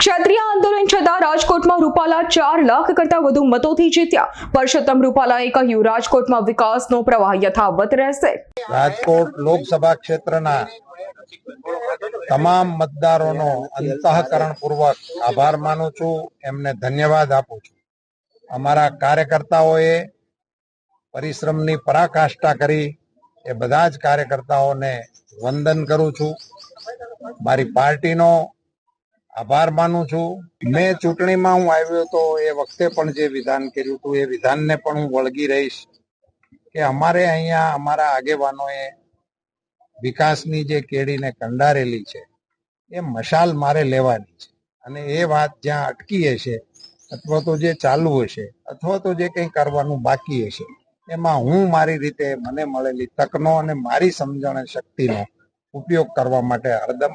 ક્ષત્રિય આંદોલન છતાં રાજકોટમાં રૂપાલા ચાર લાખ કરતા વધુ મતોથી જીત્યા. પરસોત્તમ રૂપાલાએ કહ્યું, રાજકોટમાં વિકાસનો પ્રવાહ યથાવત રહેશે. રાજકોટ લોકસભા ક્ષેત્રના તમામ મતદારોનો અંતઃકરણ પૂર્વક આભાર માનું છું, એમને ધન્યવાદ આપું છું. અમારા કાર્યકર્તાઓએ પરિશ્રમની પરાકાષ્ઠા કરી, એ બધા જ કાર્યકર્તાઓને વંદન કરું છું. મારી પાર્ટીનો આભાર માનું છું. મેં ચૂંટણીમાં હું આવ્યો તો એ વખતે પણ જે વિધાન કર્યું હતું, એ વિધાનને પણ હું વળગી રહીશ કે અમારે અહીંયા અમારા આગેવાનોએ વિકાસની જે કેડીને કંડારેલી છે, એ મશાલ મારે લેવાની છે. અને એ વાત જ્યાં અટકી હશે, અથવા તો જે ચાલુ હશે, અથવા તો જે કંઈ કરવાનું બાકી હશે, એમાં હું મારી રીતે મને મળેલી તકનો અને મારી સમજણ શક્તિનો ઉપયોગ કરવા માટે હરદમ